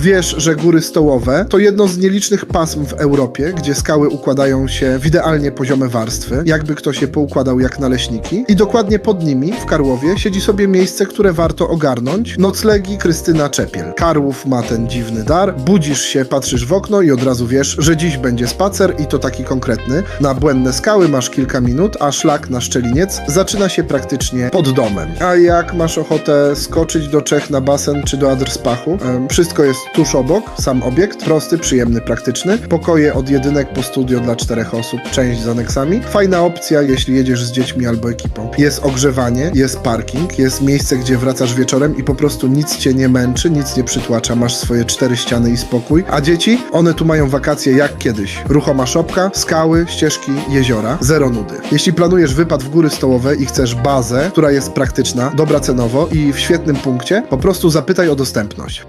Wiesz, że góry stołowe to jedno z nielicznych pasm w Europie, gdzie skały układają się w idealnie poziome warstwy, jakby ktoś je poukładał jak naleśniki. I dokładnie pod nimi, w Karłowie, siedzi sobie miejsce, które warto ogarnąć. Noclegi Krystyna Czepiel. Karłów ma ten dziwny dar. Budzisz się, patrzysz w okno i od razu wiesz, że dziś będzie spacer i to taki konkretny. Na błędne skały masz kilka minut, a szlak na Szczeliniec zaczyna się praktycznie pod domem. A jak masz ochotę skoczyć do Czech na basen czy do Adrspachu, wszystko jest tuż obok, sam obiekt, prosty, przyjemny, praktyczny. Pokoje od jedynek po studio dla czterech osób, część z aneksami. Fajna opcja, jeśli jedziesz z dziećmi albo ekipą. Jest ogrzewanie, jest parking, jest miejsce, gdzie wracasz wieczorem i po prostu nic cię nie męczy, nic nie przytłacza, masz swoje cztery ściany i spokój. A dzieci? One tu mają wakacje jak kiedyś. Ruchoma szopka, skały, ścieżki, jeziora, zero nudy. Jeśli planujesz wypad w góry stołowe i chcesz bazę, która jest praktyczna, dobra cenowo i w świetnym punkcie, po prostu zapytaj o dostępność.